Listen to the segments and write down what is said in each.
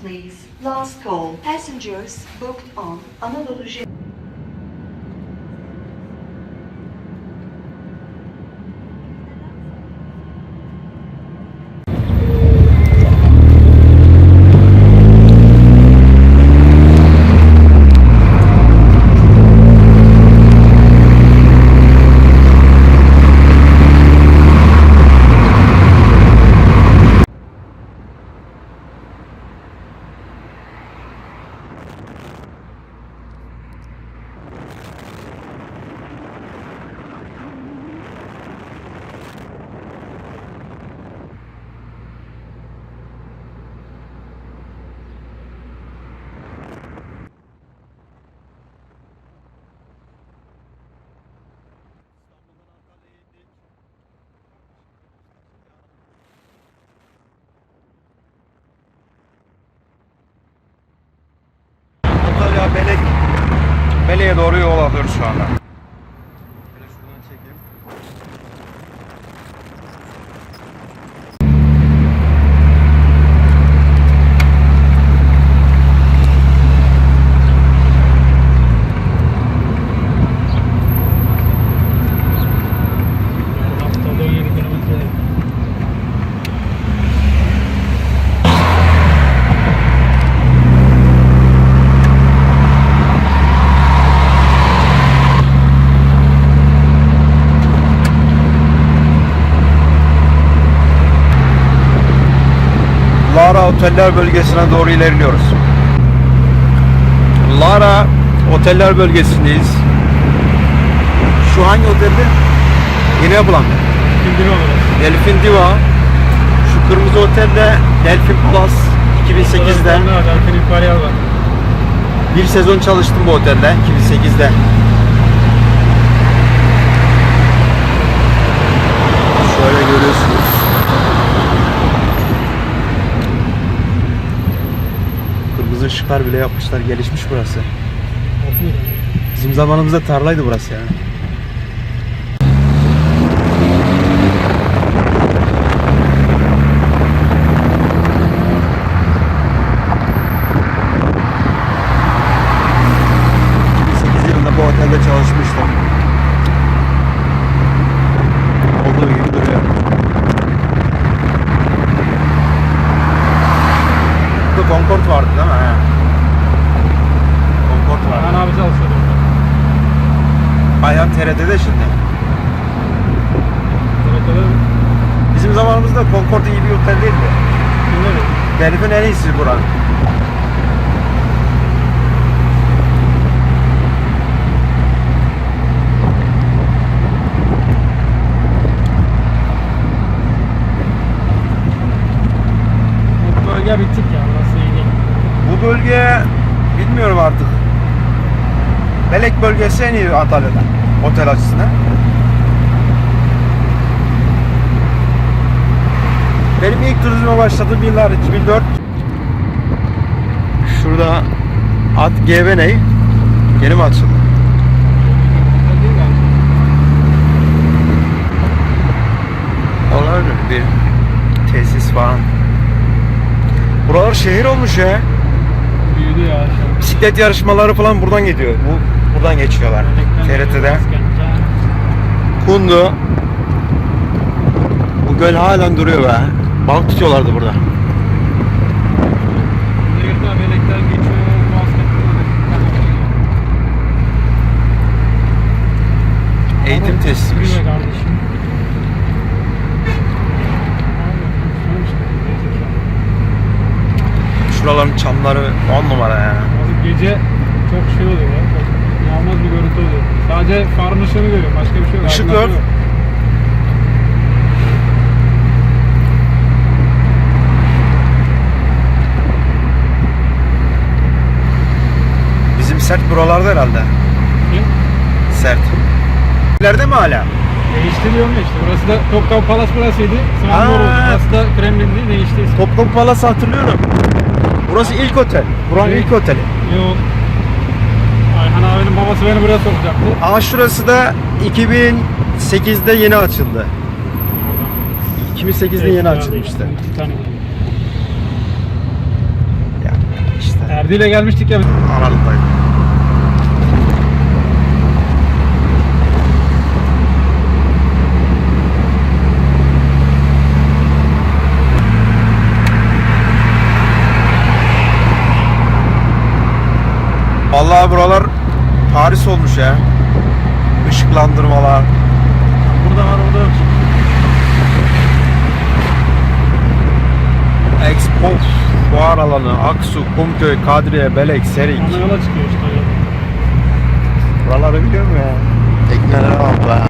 please. Last call. Passengers booked on Anadolu Belek Belek'e doğru yol alıyoruz şu anda. Oteller bölgesine doğru ilerliyoruz. Lara Oteller bölgesindeyiz. Şu hangi? Yine yapılan. Bildirim olarak. Delfin Diva. Şu kırmızı otelde Delfin Plus 2008'de Ne var? Delfin İmperial var. bir sezon çalıştım bu otelde 2008'de. Şöyle görüyorsunuz. Kırmızı ışıklar bile yapmışlar. Gelişmiş burası. Bizim zamanımızda tarlaydı burası ya. yılında bu otelde çalışmıştım. Olduğu gibi duruyor. Burada Concord vardı değil mi? He. Concord Ben vardı. abi çalışıyordum. Ayhan TRT'de şimdi. TRT'de Bizim zamanımızda Concord iyi bir otel değildi. mi? Delif'in en iyisi buranın. Bu bölge bittik ya. Burası iyi değil. Bu bölge bilmiyorum artık. Belek bölgesi en iyi Antalya'da. Otel açısından. Benim ilk turizme başladığım yıllar 2004. Şurada At Geveney yeni mi açıldı? Olabilir bir tesis falan. Buralar şehir olmuş ya. Büyüdü ya. Bisiklet yarışmaları falan buradan gidiyor. Bu buradan geçiyorlar. TRT'de. Kundu. Bu göl halen duruyor be. Balık tutuyorlardı burada. Eğitim kardeşim. Şuraların çamları 10 numara ya. Abi gece çok şey oluyor ya. İnanılmaz bir görüntü oluyor. Sadece farın ışığını görüyorum. Başka bir şey yok. Işık yok. Bizim sert buralarda herhalde. Kim? Sert. İleride mi hala? Değişti diyorum ya işte. Burası da Topkapı Palas burasıydı. Sonra oldu. Burası da Kremlin'di. Değişti. Topkapı Palas'ı hatırlıyorum. Burası ilk otel. Buranın Evet. ilk oteli. Yok. Ayhan abinin babası beni buraya sokacaktı. Aa şurası da 2008'de yeni açıldı. 2008'de yeni açılmıştı. Bir tane. Ferdi ile gelmiştik ya. Aralıktaydı. Vallahi buralar Paris olmuş ya. Işıklandırmalar. Burada var orada yok. Expo fuar alanı, Aksu, Kumköy, Kadriye, Belek, Serik. Ana yola çıkıyor işte. Buraları biliyorum ya. Tekneler var be.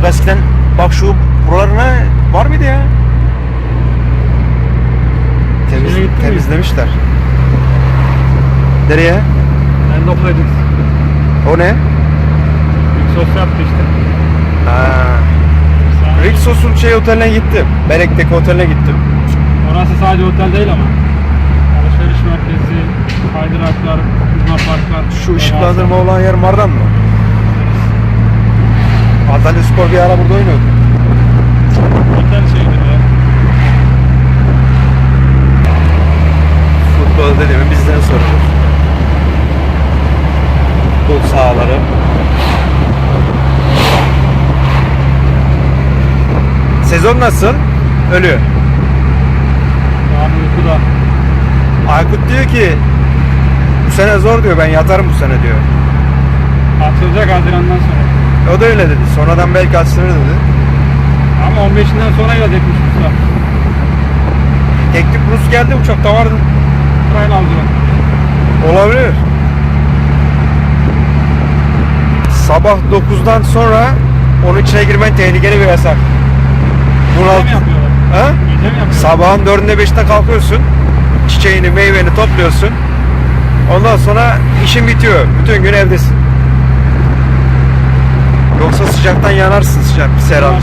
Çok eskiden bak şu buralarına var mıydı ya? Temiz, Şeye gitti mi? temizlemişler. Nereye? Gittim. O ne? Sos yaptı işte. Ha. Rixos'un şey oteline gittim. Belek'teki oteline gittim. Orası sadece otel değil ama. Alışveriş merkezi, kaydıraklar, luna parklar. Şu ışıklandırma olan yer Mardan mı? Antalya Spor bir ara burada oynuyordu. Otel şeydir ya. Futbol dediğimi bizden sorulur. Futbol sahaları. Sezon nasıl? Ölüyor. Yani uykuda. Aykut diyor ki bu sene zor diyor ben yatarım bu sene diyor. Açılacak Haziran'dan sonra. O da öyle dedi. Sonradan belki açılır dedi. Ama 15'inden sonra gelecekmiş usta. Teklif Rus geldi uçakta vardı. Sırayla alacak. Olabilir. Sabah 9'dan sonra onun içine girmen tehlikeli bir yasak. Bunal... Gece mi yapıyorlar? Ha? Gece mi yapıyorlar? Sabahın 4'ünde 5'te kalkıyorsun. Çiçeğini, meyveni topluyorsun. Ondan sonra işin bitiyor. Bütün gün evdesin. Yoksa sıcaktan yanarsın sıcak bir seram.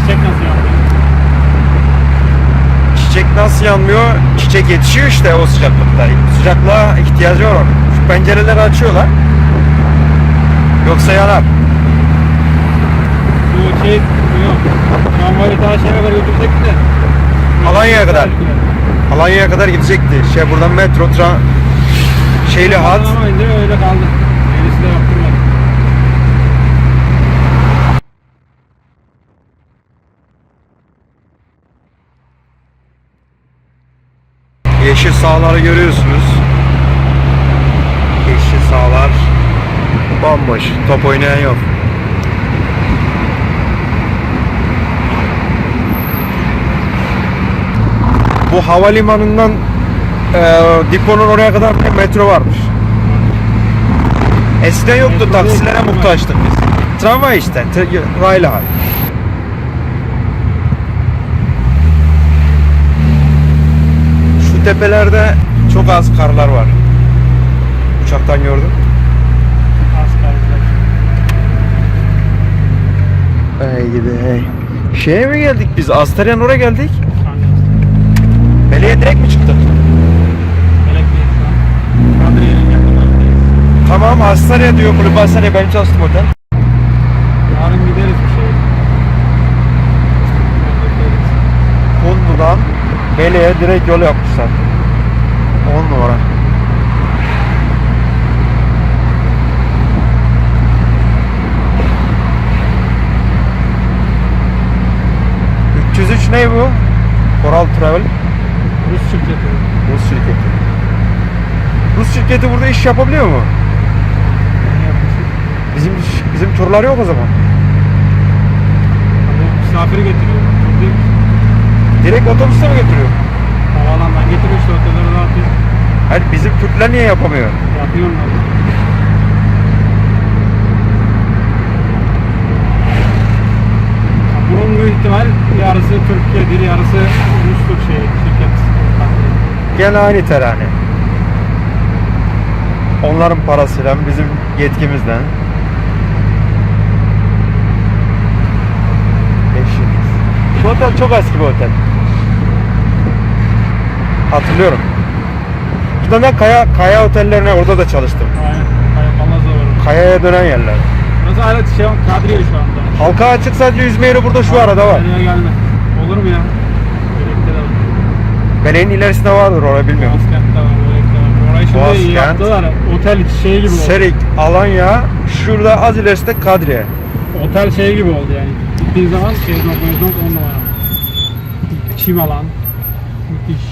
Çiçek nasıl yapıyor? Çiçek nasıl yanmıyor? Çiçek yetişiyor işte o sıcaklıkta. Sıcaklığa ihtiyacı var onun. Şu pencereleri açıyorlar. Yoksa yanar. Bu şey, yok. Tramvayı daha şeye kadar götürecekti de. Alanya'ya kadar. Alanya'ya kadar gidecekti. Şey buradan metro, tra şeyli hat. Ama öyle kaldı. Yeşil sahaları görüyorsunuz. Yeşil sahalar bomboş. Top oynayan yok. Bu havalimanından e, Dipo'nun oraya kadar bir metro varmış. Eskiden yoktu taksilere muhtaçtık biz. Tramvay işte. T- tepelerde çok az karlar var. Uçaktan gördüm. Az kaldı. Ey gidi hey. Şeye mi geldik biz? Astaryan oraya geldik. Meleğe direkt mi çıktık? Elektriği şu an. Kadriye'nin yakınlarındayız. Tamam Astarya diyor kulüp Astarya benim çalıştım otel. Yarın gideriz bir şey. Kondu'dan Meleğe direkt yol yapmışlar. 10 numara. ...303 ne bu? Coral Travel. Rus şirketi. Rus şirketi. Rus şirketi burada iş yapabiliyor mu? Bizim bizim turlar yok o zaman. Hani misafiri getiriyor. Direkt otobüste mi getiriyor? Havaalanından getiriyor işte otelleri dağıtıyor. Hayır bizim Türkler niye yapamıyor? Yapıyor onlar. Bunun büyük ihtimal yarısı Türkiye'dir, yarısı Rus'tur şey, şirket. Gene aynı terane. Onların parasıyla bizim yetkimizle. Beş yıldız. Bu otel çok eski bir otel. Hatırlıyorum. Tane de Kaya, Kaya otellerine orada da çalıştım. Aynen. Kaya Palazzo var. Kayaya dönen yerler. Burası hala şey Kadriye şu anda. Halka açık sadece yüzme yeri burada şu arada var. Nereye gelme. Olur mu ya? Beleğin ilerisinde vardır orayı bilmiyorum. Boğazkent'te var. Orayı şimdi Boğazkent. yaptılar. Otel şey gibi oldu. Serik, Alanya, şurada az ilerisinde Kadriye. Otel şey gibi oldu yani. Gittiğin zaman şey şezlong mezlong on numara. Çim alan. Müthiş.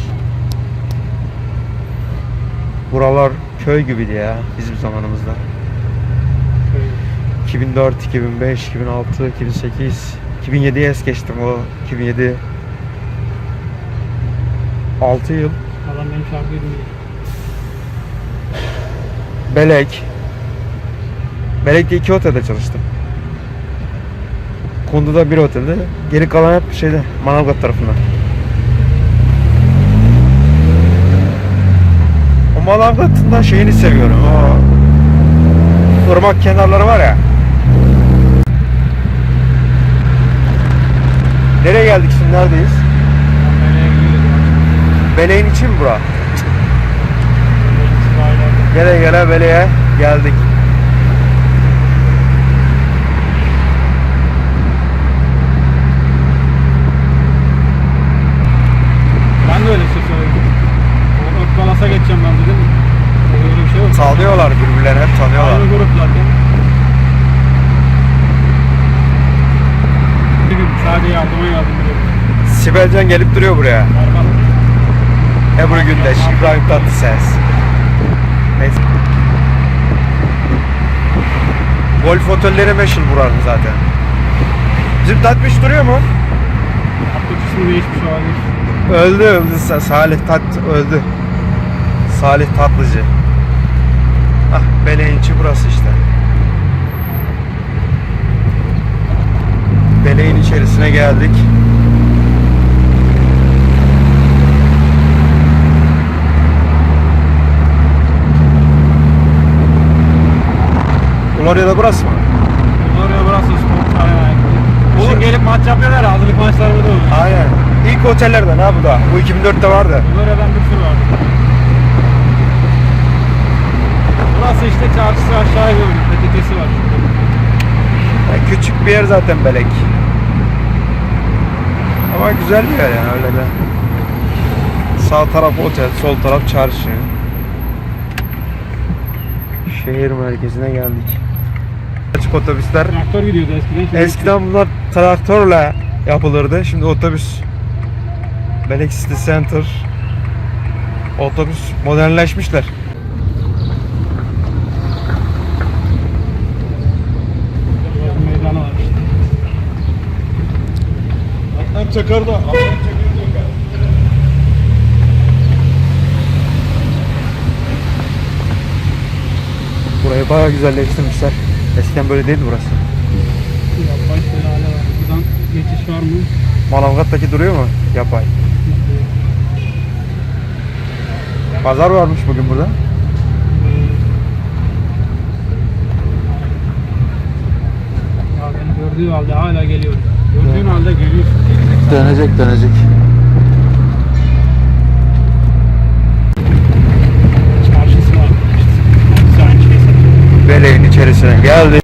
Buralar köy gibiydi ya bizim zamanımızda. Şey, 2004, 2005, 2006, 2008, 2007'ye es geçtim o 2007 6 yıl Adam benim şarkıyı dinliyor. Belek Belek'te iki otelde çalıştım. Kundu'da bir otelde. Geri kalan hep şeyde Manavgat tarafında. Da şeyini seviyorum. O ırmak kenarları var ya. Nereye geldik şimdi? Neredeyiz? Beleğin içi mi bura? Gele gele Beleğe geldik. Ben de öyle şey söyledim. O Ökkalas'a geçeceğim ben dedim. Öyle bir şey yok. Sağlıyorlar birbirlerini hep tanıyorlar. Aynı grup zaten. Sadece yardıma biliyorum. Sibelcan gelip duruyor buraya. Ebru Gündeş, İbrahim Tatlıses. Neyse. Golf otelleri meşhur buranın zaten. Bizim Tatmış duruyor mu? İsmi değişmiş olabilir. Öldü, öldü. Sa- Salih Tat öldü. Salih Tatlıcı. Ah, Beleğinçi burası işte. Beleğin içerisine geldik. Florya'da burası mı? Oraya burası spor aynen. Bugün gelip maç yapıyorlar. Hazırlık maçları burada oluyor. Aynen. İlk otellerden ha bu da. Bu 2004'te vardı. Florya'dan bir sürü var. Burası işte çarşısı aşağı yolu. PTT'si var. Ya küçük bir yer zaten Belek. Ama güzel bir yer yani öyle de. Sağ taraf otel, sol taraf çarşı. Şehir merkezine geldik. Açık otobüsler. Traktör gidiyordu eskiden. Eskiden bunlar traktörle yapılırdı. Şimdi otobüs. Belek City Center. Otobüs modernleşmişler. Burada meydanı var işte. Adnan Çakar'da. Adnan Çakar'da. Burayı bayağı güzelleştirmişler. Eskiden böyle değildi burası. Yapay şelale var. Buradan geçiş var mı? Manavgat'taki duruyor mu? Yapay. Pazar varmış bugün burada. Ya beni gördüğü halde hala geliyor. Gördüğün halde geliyorsun. Dönecek dönecek. Beleğin içerisine geldi.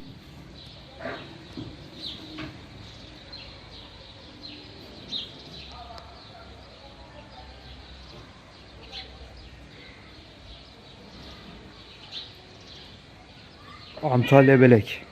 Antalya Belek.